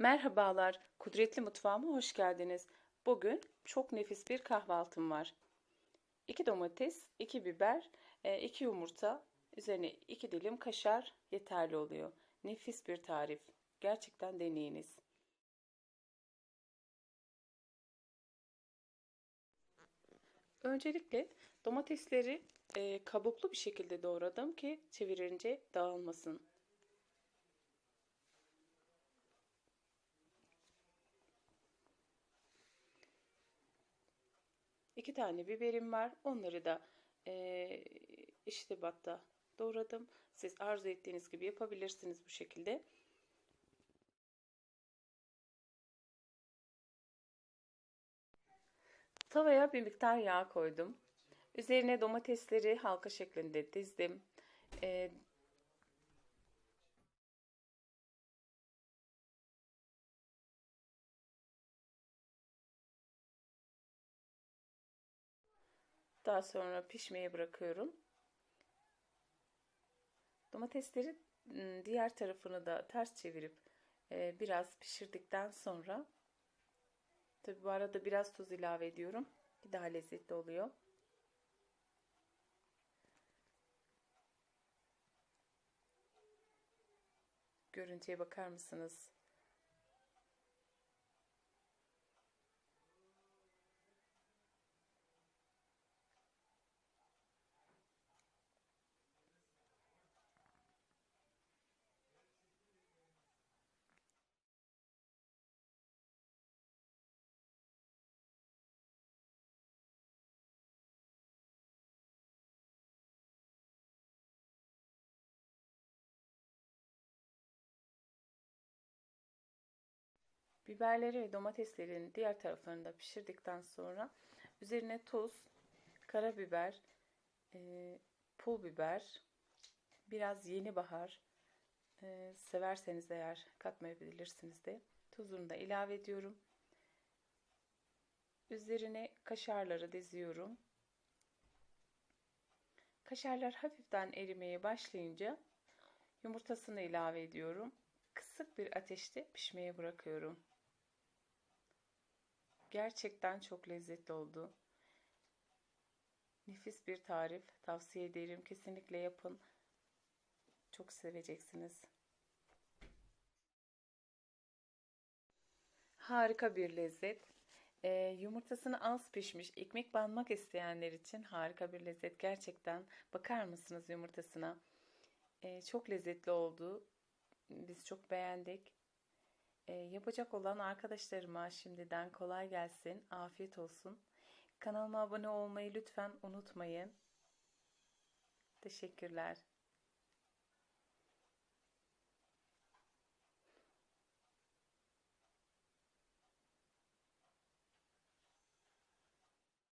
Merhabalar, Kudretli Mutfağıma hoş geldiniz. Bugün çok nefis bir kahvaltım var. 2 domates, 2 biber, 2 yumurta, üzerine 2 dilim kaşar yeterli oluyor. Nefis bir tarif. Gerçekten deneyiniz. Öncelikle domatesleri e, kabuklu bir şekilde doğradım ki çevirince dağılmasın. İki tane biberim var. Onları da e, iştibatta doğradım. Siz arzu ettiğiniz gibi yapabilirsiniz bu şekilde. Tavaya bir miktar yağ koydum. Üzerine domatesleri halka şeklinde dizdim. E, Daha sonra pişmeye bırakıyorum. Domatesleri ıı, diğer tarafını da ters çevirip biraz pişirdikten sonra tabi bu arada biraz tuz ilave ediyorum ki daha lezzetli oluyor. Görüntüye bakar mısınız? Biberleri ve domateslerin diğer taraflarını da pişirdikten sonra üzerine tuz, karabiber, e, pul biber, biraz yeni bahar e, severseniz eğer katmayabilirsiniz de tuzunu da ilave ediyorum. Üzerine kaşarları diziyorum. Kaşarlar hafiften erimeye başlayınca yumurtasını ilave ediyorum. Kısık bir ateşte pişmeye bırakıyorum. Gerçekten çok lezzetli oldu. Nefis bir tarif. Tavsiye ederim. Kesinlikle yapın. Çok seveceksiniz. Harika bir lezzet. E, yumurtasını az pişmiş, ekmek banmak isteyenler için harika bir lezzet. Gerçekten bakar mısınız yumurtasına? E, çok lezzetli oldu. Biz çok beğendik. E, yapacak olan arkadaşlarıma şimdiden kolay gelsin, afiyet olsun. Kanalıma abone olmayı lütfen unutmayın. Teşekkürler.